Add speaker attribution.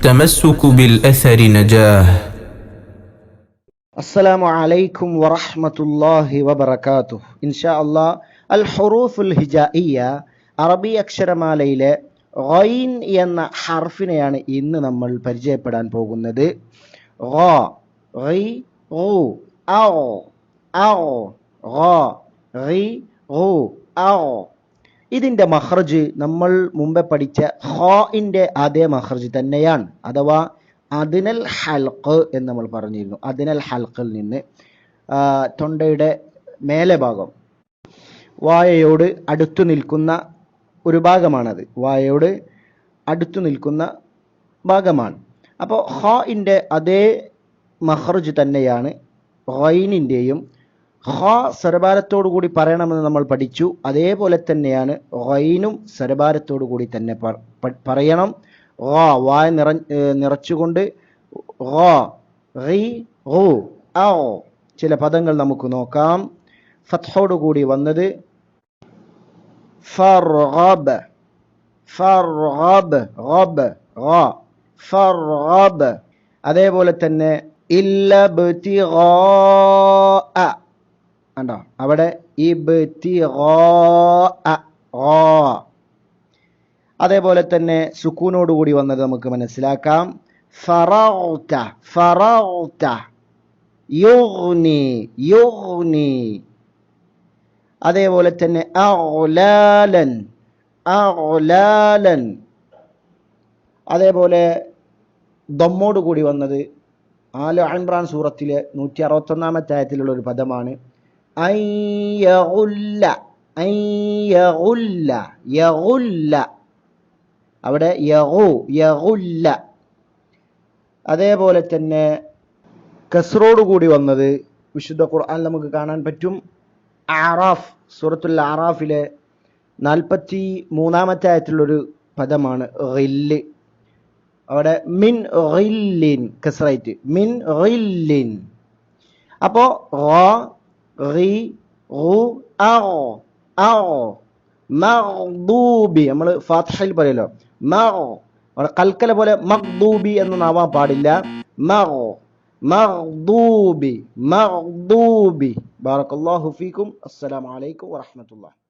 Speaker 1: التمسك بالأثر نجاه
Speaker 2: السلام عليكم ورحمة الله وبركاته إن شاء الله الحروف الهجائية അറബി അക്ഷരമാലയിലെ ഗൈൻ എന്ന ഹർഫിനെയാണ് ഇന്ന് നമ്മൾ പരിചയപ്പെടാൻ പോകുന്നത് ഗ, ഇതിന്റെ മഹ്റജ് നമ്മൾ മുമ്പേ പഠിച്ച ഖാഇന്റെ അതേ മഹർജ് തന്നെയാണ്. അഥവാ അതിനൽ ഹൽക്ക് എന്ന് നമ്മൾ പറഞ്ഞിരുന്നു. അതിനൽ ഹൽക്കിൽ നിന്ന് തൊണ്ടയുടെ മേലെ ഭാഗം വായയോട് അടുത്തു നിൽക്കുന്ന ഒരു ഭാഗമാണത്. വായയോട് അടുത്തു നിൽക്കുന്ന ഭാഗമാണ്. അപ്പോൾ ഹോയിന്റെ അതേ മഹർജ് തന്നെയാണ് ഖൈനിന്റെയും ഖ സ്വരഭാരത്തോടു കൂടി പറയണമെന്ന് നമ്മൾ പഠിച്ചു. അതേപോലെ തന്നെയാണ് റൈനും സ്വരഭാരത്തോടു കൂടി തന്നെ പറയണം. ഖ വായ നിറ നിറച്ചുകൊണ്ട് റി ചില പദങ്ങൾ നമുക്ക് നോക്കാം. ഫത്ഹോടു കൂടി വന്നത് ഫർഗബ് ഫർഗബ് ഗബ് ഗ ഫർഗബ് അതേപോലെ തന്നെ ഇല്ലബ്തിഗാ കണ്ടോ? അവിടെ അതേപോലെ തന്നെ സുക്കൂനോട് കൂടി വന്നത് നമുക്ക് മനസ്സിലാക്കാം. ഫറൗത്ത ഫറൗത്ത യുഗ്നി യുഗ്നി. അതേപോലെ തന്നെ അഗ്ലാലൻ അഗ്ലാലൻ. അതേപോലെ ദമ്മോട് കൂടി വന്നത് ആല ഇമ്രാൻ സൂറത്തിലെ നൂറ്റി അറുപത്തൊന്നാമത്തെ ആയത്തിലുള്ള ഒരു പദമാണ്. അവിടെ അതേപോലെ തന്നെ കൂടി വന്നത് വിശുദ്ധ ഖുർആൻ നമുക്ക് കാണാൻ പറ്റും. ആറാഫ് സൂറത്തുൽ ആറാഫിലെ നാൽപ്പത്തി മൂന്നാമത്തെ ആയത്തിലുള്ളൊരു പദമാണ് റില്ല് അവിടെ മിൻ റില്ലിൻ കസ്രൈറ്റ് മിൻ റില്ലിൻ അപ്പോൾ ഗി ഗു അഗോ അഗോ മഗ്ദൂബി നമ്മൾ ഫാത്തിഹയിൽ പറയല്ലോ. മഖ് അവിടെ കൽക്കല പോലെ മഖ്ദൂബി എന്ന് നാവാൻ പാടില്ല. മഖ് മഖ്ദൂബി മഖ്ദൂബി ബാറക്കല്ലാഹു ഫീക്കും. അസ്സലാമു അലൈക്കും വറഹ്മത്തുള്ളാഹി.